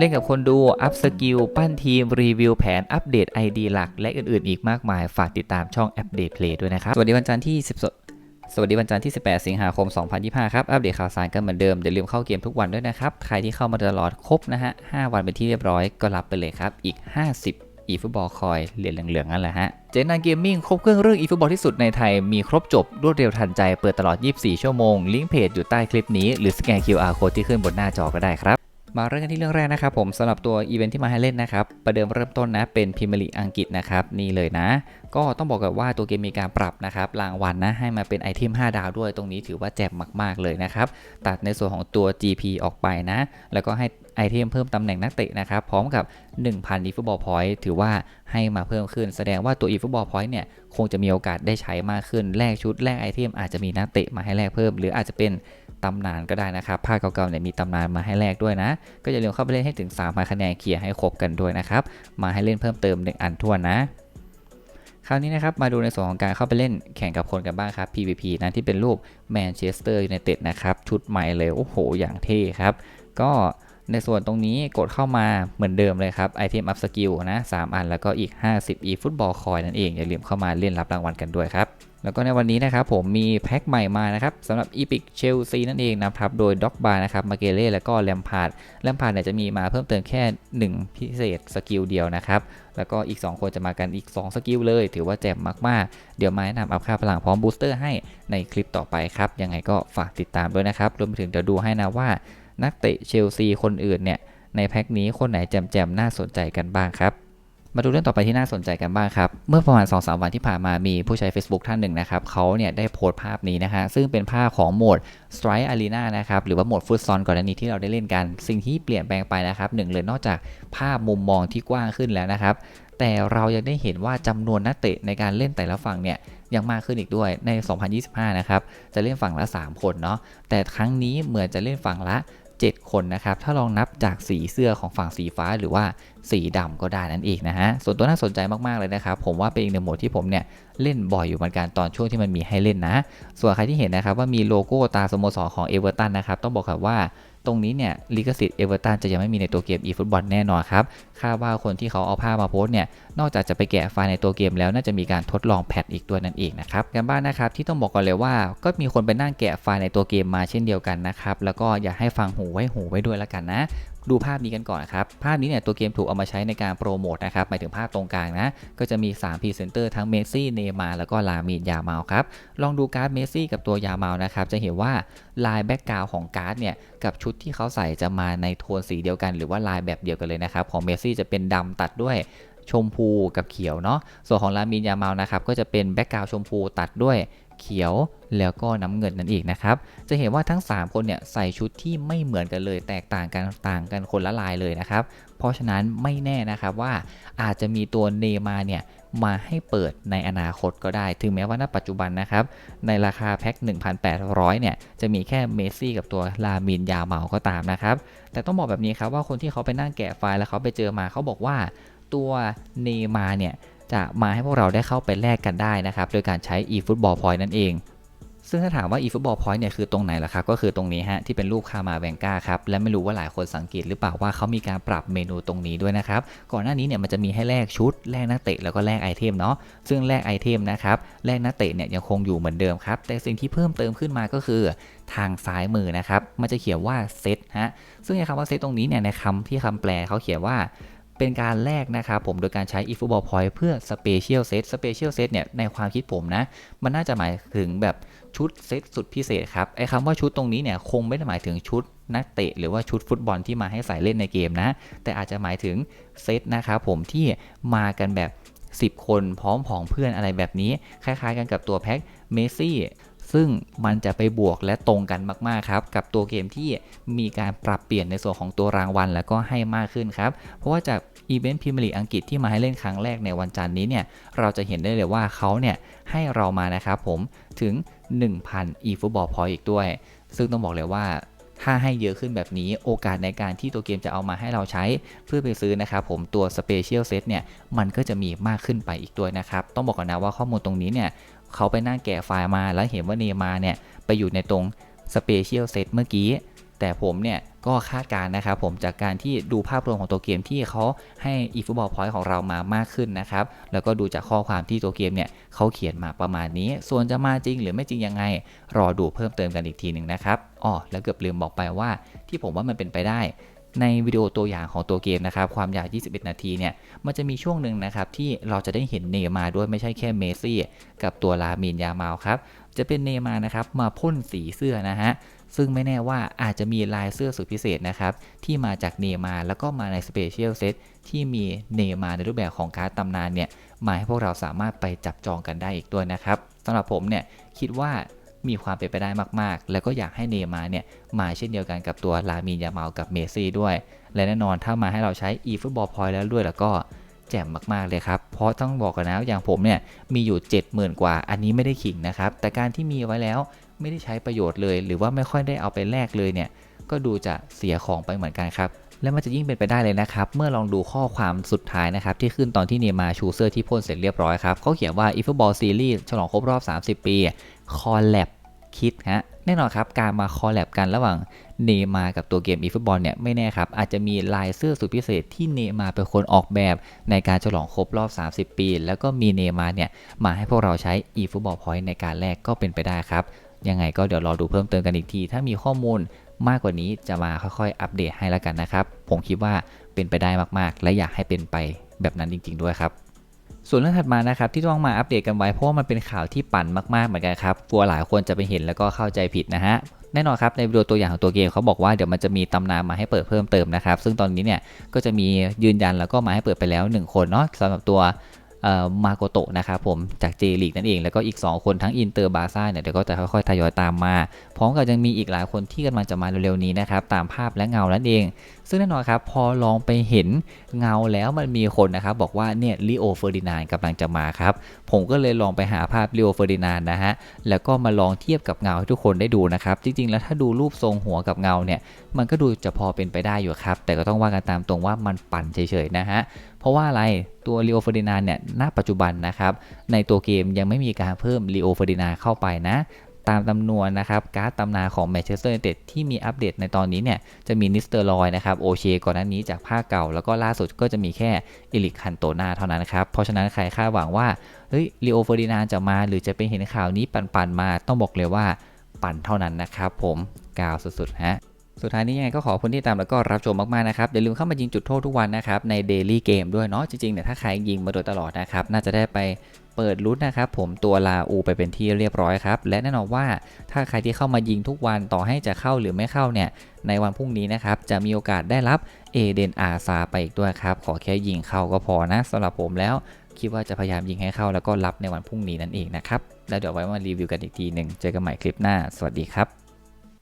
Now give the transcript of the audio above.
เล่นกับคนดู อัพสกิล ปั้นทีม รีวิวแผน อัปเดต ID หลัก และอื่นๆ อีกมากมาย ฝากติดตามช่อง a p p d a t e Play ด้วยนะครับ สวัสดีวันจันทร์ที่ 10 สวัสดีวันจันทร์ที่ 18 สิงหาคม 2025 ครับ อัปเดตข่าวสารกันเหมือนเดิมอย่าลืมเข้าเกมทุกวันด้วยนะครับ ใครที่เข้ามาตลอดครบนะฮะ 5 วันเป็นที่เรียบร้อยก็รับไปเลยครับ อีก 50อีฟุตบอลคอยเหรียญเหลืองๆนั่นแหละฮะ เจนนาเกมมิ่งครบเครื่องเรื่องอีฟุตบอลที่สุดในไทย มีครบจบ รวดเร็วทันใจเปิดตลอด 24 ชั่วโมง ลิงก์เพจอยู่ใต้คลิปนี้ หรือสแกน QR code ที่ขึ้นบนหน้าจอก็ได้ครับ มาเริ่มกันที่เรื่องแรกนะครับผมสำหรับตัวอีเวนท์ที่มาให้เล่นนะครับ ประเดิมเริ่มต้นนะเป็นพิมลีอังกฤษนะครับ นี่เลยนะ ก็ต้องบอกกันว่าตัวเกมมีการปรับนะครับรางวัลนะให้มาเป็นไอเทม5 ดาวด้วยตรงนี้ถือว่าแจ่มมาก ๆ เลยนะครับ ตัดในส่วนของตัว GP ออกไปนะ แล้วก็ให้ ไอเทมเพิ่มตำแหน่งนักเตะนะครับพร้อมกับ 1,000 eFootball Point ถือว่าให้มาเพิ่มขึ้น แสดงว่าตัว eFootball Point เนี่ยคงจะมีโอกาสได้ใช้มากขึ้นแลกชุดแลกไอเทมอาจจะมีนักเตะมาให้แลกเพิ่ม หรืออาจจะเป็นตำนานก็ได้นะครับภาคเก่าๆเนี่ยมีตำนานมาให้แลกด้วยนะ ก็อย่าลืมเข้าไปเล่นให้ถึง3 0 0คะแนนเคลียร์ให้ครบกันด้วยนะครับมาให้เล่นเพิ่มเติม 1 อันทั่วนะคราวนี้นะครับมาดูในส่วนของการเข้าไปเล่นแข่งกับคนกันบ้างครับ PVP นะที่เป็นรูปแมนเชสเตอร์ยูไนเต็ดนะครับ ชุดใหม่เลย โอ้โห อย่างเท่ครับ ก็ ในส่วนตรงนี้กดเข้ามาเหมือนเดิมเลยครับไอเทมอัพสกิลนะ3อันแล้วก็อีก 50 e ฟุตบอลคอยนั่นเอง อย่าลืมเข้ามาเล่นรับรางวัลกันด้วยครับ แล้วก็ในวันนี้นะครับผมมีแพ็คใหม่มานะครับสำหรับ Epic Chelsea นั่นเองนะครับโดยด็อกบาร์นะครับมาเกเล่แล้วก็แลมพาร์ดแลมพาร์ดเนี่ยจะมีมาเพิ่มเติมแค่ 1 พิเศษสกิลเดียวนะครับแล้วก็อีก 2 คนจะมากันอีก 2 สกิลเลย ถือว่าแจ่มมากๆ เดี๋ยวมาแนะนำอัพค่าพลังพร้อมบูสเตอร์ให้ในคลิปต่อไปครับยังไงก็ฝากติดตามด้วยนะครับรวมไปถึงเดี๋ยวดูให้นะว่า นักเตะเชลซีคนอื่นเนี่ยในแพ็คนี้คนไหนแจมๆน่าสนใจกันบ้างครับมาดูเรื่องต่อไปที่น่าสนใจกันบ้างครับ เมื่อประมาณ2-3วันที่ผ่านมามีผู้ใช้ Facebook ท่านหนึ่งนะครับเขาเนี่ยได้โพสต์ภาพนี้นะฮะซึ่งเป็นภาพของโหมด Strike Arena นะครับหรือว่าโหมดฟุตซอลก่อนหน้านี้ที่เราได้เล่นกัน สิ่งที่เปลี่ยนแปลงไปนะครับหนึ่งเลยนอกจากภาพมุมมองที่กว้างขึ้นแล้วนะครับ แต่เรายังได้เห็นว่าจำนวนนักเตะในการเล่นแต่ละฝั่งเนี่ยยังมากขึ้นอีกด้วยใน 2025 นะครับ จะเล่นฝั่งละ 3 คนเนาะ แต่ครั้งนี้เหมือนจะเล่นฝั่งละ 7 คนนะครับ ถ้าลองนับจากสีเสื้อของฝั่งสีฟ้าหรือว่าสีดำก็ได้นั่นเองนะฮะ ส่วนตัวน่าสนใจมากๆเลยนะครับ ผมว่าเป็นอีกหนึ่งโหมดที่ผมเนี่ยเล่นบ่อยอยู่เหมือนกันตอนช่วงที่มันมีให้เล่นนะ ส่วนใครที่เห็นนะครับว่ามีโลโก้ตาสโมสรของเอเวอร์ตันนะครับ ต้องบอกครับว่า ตรงนี้เนี่ยลิขสิทธิ์เอเวอร์ตันจะยังไม่มีในตัวเกม eFootball แน่นอนครับคาดว่าคนที่เขาเอาภาพมาโพสต์เนี่ยนอกจากจะไปแกะไฟล์ในตัวเกมแล้วน่าจะมีการทดลองแพทอีกตัวนั่นเองนะครับกันบ้านนะครับที่ต้องบอกก่อนเลยว่า ก็มีคนไปนั่งแกะไฟล์ในตัวเกมมาเช่นเดียวกันนะครับแล้วก็อยากให้ฟังหูไว้หูไว้ด้วยแล้วกันนะ ดูภาพนี้กันก่อนครับ ภาพนี้เนี่ยตัวเกมถูกเอามาใช้ในการโปรโมทนะครับ หมายถึงภาพตรงกลางนะ ก็จะมี 3 พรีเซนเตอร์ทั้งเมซี่ เนย์มาร์แล้วก็ลามีน ยาเมาครับ ลองดูการ์ดเมซี่กับตัวยาเมานะครับ จะเห็นว่าลายแบ็กกราวของการ์ดเนี่ย กับชุดที่เขาใส่จะมาในโทนสีเดียวกัน หรือว่าลายแบบเดียวกันเลยนะครับ ของเมซี่จะเป็นดำตัดด้วยชมพูกับเขียวเนาะ ส่วนของลามินยาเมานะครับก็จะเป็นแบ็กกราวชมพูตัดด้วย เขียวแล้วก็น้ำเงินนั่นเองนะครับ จะเห็นว่าทั้ง 3 คนเนี่ยใส่ชุดที่ไม่เหมือนกันเลย แตกต่างกันต่างกันคนละลายเลยนะครับ เพราะฉะนั้นไม่แน่นะครับว่าอาจจะมีตัวเนมาเนี่ยมาให้เปิดในอนาคตก็ได้ ถึงแม้ว่าณปัจจุบันนะครับ ในราคาแพ็ค 1,800 เนี่ย จะมีแค่เมซี่กับตัวลามินยาเมาก็ตามนะครับ แต่ต้องบอกแบบนี้ครับว่าคนที่เขาไปนั่งแกะไฟล์แล้วเขาไปเจอมาเขาบอกว่าตัวเนมาเนี่ย จะมาให้พวกเราได้เข้าไปแลกกันได้นะครับ โดยการใช้ eFootball Point นั่นเอง ซึ่งถ้าถามว่า eFootball Point เนี่ยคือตรงไหนล่ะครับ ก็คือตรงนี้ฮะที่เป็นรูปคามาแวงก้าครับ และไม่รู้ว่าหลายคนสังเกตหรือเปล่าว่าเขามีการปรับเมนูตรงนี้ด้วยนะครับ ก่อนหน้านี้เนี่ยมันจะมีให้แลกชุด แลกนักเตะแล้วก็แลกไอเทมเนาะ ซึ่งแลกไอเทมนะครับ แลกนักเตะเนี่ยยังคงอยู่เหมือนเดิมครับ แต่สิ่งที่เพิ่มเติมขึ้นมาก็คือทางซ้ายมือนะครับ มันจะเขียนว่าเซตฮะ ซึ่งในคำว่าเซตตรงนี้เนี่ยในคำที่คำแปลเขาเขียนว่า เป็นการแลกนะครับผมโดยการใช้ eFootball Point เพื่อ Special Set Special Set เนี่ยในความคิดผมนะ มันน่าจะหมายถึงแบบชุดเซตสุดพิเศษครับไอ้คำว่าชุดตรงนี้เนี่ยคงไม่ได้หมายถึงชุดนักเตะหรือว่าชุดฟุตบอลที่มาให้ใส่เล่นในเกมนะ แต่อาจจะหมายถึงเซตนะครับผมที่มากันแบบ 10 คนพร้อมผองเพื่อนอะไรแบบนี้ คล้ายๆกันกับตัวแพ็คเมซี่ ซึ่งมันจะไปบวกและตรงกันมากๆครับกับตัวเกมที่มีการปรับเปลี่ยนในส่วนของตัวรางวัล แล้วก็ให้มากขึ้นครับ เพราะว่าจากอีเวนต์พรีเมียร์ลีอังกฤษที่มาให้เล่นครั้งแรกในวันจันทร์นี้เนี่ยเราจะเห็นได้เลยว่าเขาเนี่ยให้เรามานะครับผมถึง 1,000 eFootball Point อีกด้วย ซึ่งต้องบอกเลยว่าถ้าให้เยอะขึ้นแบบนี้โอกาสในการที่ตัวเกมจะเอามาให้เราใช้เพื่อไปซื้อนะครับผมตัว Special Set เนี่ยมันก็จะมีมากขึ้นไปอีกด้วยนะครับ ต้องบอกก่อนนะว่าข้อมูลตรงนี้เนี่ย เขาไปนั่งแกะไฟล์มาแล้วเห็นว่าเนมาเนี่ยไปอยู่ในตรง Special Set เมื่อกี้ แต่ผมเนี่ยก็คาดการนะครับผมจากการที่ดูภาพรวมของตัวเกมที่เขาให้ eFootball Point ของเรามามากขึ้นนะครับ แล้วก็ดูจากข้อความที่ตัวเกมเนี่ยเขาเขียนมาประมาณนี้ ส่วนจะมาจริงหรือไม่จริงยังไง รอดูเพิ่มเติมกันอีกทีหนึ่งนะครับอ๋อแล้วเกือบลืมบอกไปว่าที่ผมว่ามันเป็นไปได้ ในวิดีโอตัวอย่างของตัวเกมนะครับ ความยาว 21 นาทีเนี่ย มันจะมีช่วงหนึ่งนะครับ ที่เราจะได้เห็นเนย์มาด้วยไม่ใช่แค่เมซี่ กับตัวลามินยามาลครับ จะเป็นเนย์มานะครับ มาพ่นสีเสื้อนะฮะ ซึ่งไม่แน่ว่าอาจจะมีลายเสื้อสุดพิเศษนะครับ ที่มาจากเนย์มาแล้วก็มาในสเปเชียลเซตที่มีเนย์มาในรูปแบบของการ์ดตำนานเนี่ยมาให้พวกเราสามารถไปจับจองกันได้อีกด้วยนะครับสำหรับผมเนี่ยคิดว่า มีความเป็นไปได้มากๆ แล้วก็อยากให้เนย์มาเนี่ยมาเช่นเดียวกันกับตัวลามินยามาลกับเมซี่ด้วย และแน่นอนถ้ามาให้เราใช้ eFootball Point แล้วด้วยแล้วก็แจ่มมาก ๆ เลยครับ เพราะต้องบอกกันนะอย่างผมเนี่ยมีอยู่ 70,000 กว่า อันนี้ไม่ได้ขิงนะครับ แต่การที่มีไว้แล้วไม่ได้ใช้ประโยชน์เลย หรือว่าไม่ค่อยได้เอาไปแลกเลยเนี่ยก็ดูจะเสียของไปเหมือนกันครับ และมันจะยิ่งเป็นไปได้เลยนะครับ เมื่อลองดูข้อความสุดท้ายนะครับ ที่ขึ้นตอนที่เนมาชูเซอร์ที่พ่นเสร็จเรียบร้อยครับเขาเขียนว่า eFootball Series ฉลองครบรอบ 30 ปี คอลแลบคิดฮะแน่นอนครับ การมาคอลแลบกันระหว่างเนมากับตัวเกม eFootball เนี่ยไม่แน่ครับ อาจจะมีลายเสื้อสุดพิเศษที่เนมาเป็นคนออกแบบในการฉลองครบรอบ 30 ปี แล้วก็มีเนมาเนี่ยมาให้พวกเราใช้ eFootball Point ในการแลกก็เป็นไปได้ครับ ยังไงก็เดี๋ยวรอดูเพิ่มเติมกันอีกที ถ้ามีข้อมูล มากกว่านี้จะมาค่อยๆ อัปเดตให้แล้วกันนะครับ ผมคิดว่าเป็นไปได้มากๆ และอยากให้เป็นไปแบบนั้นจริง ๆ ด้วยครับส่วนเรื่องถัดมานะครับที่ต้องมาอัปเดตกันไว้เพราะว่ามันเป็นข่าวที่ปั่นมากๆเหมือนกันครับกลัวหลายคนจะไปเห็นแล้วก็เข้าใจผิดนะฮะแน่นอนครับในวิดีโอตัวอย่างของตัวเกมเขาบอกว่าเดี๋ยวมันจะมีตำนานมาให้เปิดเพิ่มเติมนะครับซึ่งตอนนี้เนี่ยก็จะมียืนยันแล้วก็มาให้เปิดไปแล้ว 1 คนเนาะสำหรับตัว มาโกโตะนะครับผมจากเจลีกนั่นเอง แล้วก็อีก 2 คนทั้งอินเตอร์บาซ่าเนี่ยเดี๋ยวก็จะค่อยๆทยอยตามมา พร้อมกับยังมีอีกหลายคนที่กำลังจะมาเร็วๆนี้นะครับตามภาพและเงานั่นเอง ซึ่งแน่นอนครับพอลองไปเห็นเงาแล้วมันมีคนนะครับบอกว่าเนี่ยลิโอเฟอร์ดินานกำลังจะมาครับผมก็เลยลองไปหาภาพลิโอเฟอร์ดินานนะฮะแล้วก็มาลองเทียบกับเงาให้ทุกคนได้ดูนะครับจริงๆ แล้วถ้าดูรูปทรงหัวกับเงาเนี่ยมันก็ดูจะพอเป็นไปได้อยู่ครับแต่ก็ต้องว่ากันตามตรงว่ามันปั่นเฉยๆนะฮะ เพราะว่าอะไรตัวลีโอเฟอร์ดินานเนี่ยณปัจจุบันนะครับในตัวเกมยังไม่มีการเพิ่มลีโอเฟอร์ดินาเข้าไปนะตามจำนวนนะครับการ์ดตำนาของแมนเชสเตอร์ยูไนเต็ดที่มีอัปเดตในตอนนี้เนี่ยจะมีนิสเตอร์ลอยนะครับโอเชก่อนหน้านี้จากภาคเก่า แล้วก็ล่าสุดก็จะมีแค่อิลิคันโตนาเท่านั้นครับ เพราะฉะนั้นใครคาดหวังว่าเฮ้ยลีโอเฟอร์ดินานจะมาหรือจะเป็นเห็นข่าวนี้ปั่นๆมาต้องบอกเลยว่าปั่นเท่านั้นนะครับผมกาวสุดๆฮะ สุดท้ายนี้ยังไงก็ขอบคุณที่ตามแล้วก็รับชมมาก ๆ นะครับ อย่าลืมเข้ามายิงจุดโทษทุกวันนะครับ ในเดลี่เกมด้วยเนาะจริงๆเนี่ยถ้าใครยิงมาโดยตลอดนะครับ น่าจะได้ไปเปิดลุ้นนะครับ ผมตัวลาอูไปเป็นที่เรียบร้อยครับ และแน่นอนว่าถ้าใครที่เข้ามายิงทุกวันต่อให้จะเข้าหรือไม่เข้าเนี่ยในวันพรุ่งนี้นะครับ จะมีโอกาสได้รับเอเดนอาซาไปอีกด้วยครับ ขอแค่ยิงเข้าก็พอนะสำหรับผมแล้วคิดว่าจะพยายามยิงให้เข้าแล้วก็รับในวันพรุ่งนี้นั่นเองนะครับแล้วเดี๋ยวไว้มารีวิวกันอีกทีหนึ่งเจอกันใหม่คลิปหน้า สวัสดีครับ